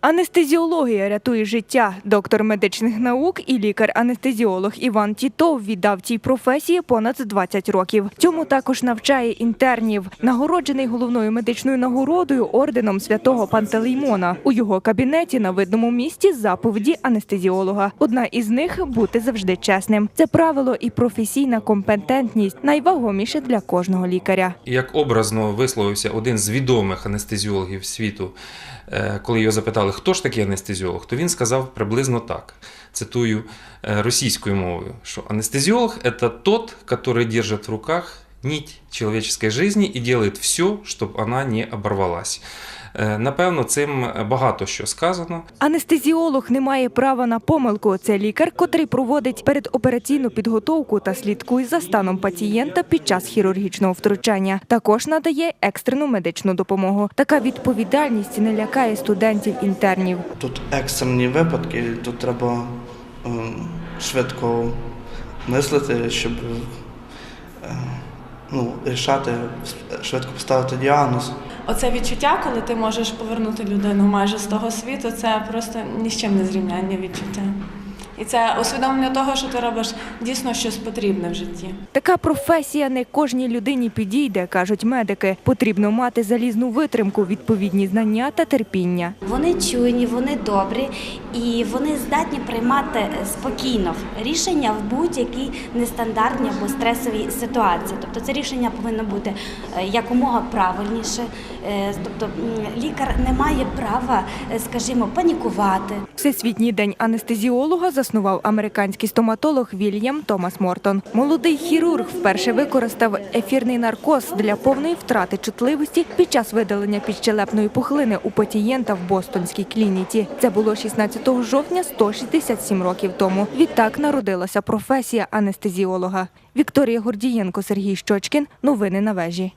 Анестезіологія рятує життя. Доктор медичних наук і лікар-анестезіолог Іван Тітов віддав цій професії понад 20 років. Цьому також навчає інтернів. Нагороджений головною медичною нагородою орденом святого Пантелеймона. У його кабінеті на видному місці заповіді анестезіолога. Одна із них бути завжди чесним. Це правило і професійна компетентність найвагоміше для кожного лікаря. Як образно висловився один з відомих анестезіологів світу, е, коли його запитали, хто ж такий анестезіолог, то він сказав приблизно так. Цитую е, російською мовою, що анестезіолог це тот, який держить в руках нить человеческой жизни и делает все, щоб вона не оборвалась. Е, Напевно, цим багато що сказано. Анестезіолог не має права на помилку. Це лікар, котрий проводить передопераційну підготовку та слідкує за станом пацієнта під час хірургічного втручання. Також надає екстрену медичну допомогу. Така відповідальність не лякає студентів-інтернів. Тут екстрені випадки, тут треба ем, швидко мислити, щоб е, ну, рішати, швидко поставити діагноз. Оце відчуття, коли ти можеш повернути людину майже з того світу, це просто ні з чим не зрівняння відчуття. І це усвідомлення того, що ти робиш дійсно щось потрібне в житті. Така професія не кожній людині підійде, кажуть медики. Потрібно мати залізну витримку, відповідні знання та терпіння. Вони чуйні, вони добрі і вони здатні приймати спокійно рішення в будь-якій нестандартній або стресовій ситуації. Тобто це рішення повинно бути е, якомога правильніше. Е, Тобто лікар не має права, е, скажімо, панікувати. Всесвітній день анестезіолога заснував американський стоматолог Вільям Томас Мортон. Молодий хірург вперше використав ефірний наркоз для повної втрати чутливості під час видалення підщелепної пухлини у пацієнта в Бостонській клініці. Це було 16 жовтня 167 років тому. Відтак народилася професія анестезіолога. Вікторія Гордієнко, Сергій Щочкін. Новини на вежі.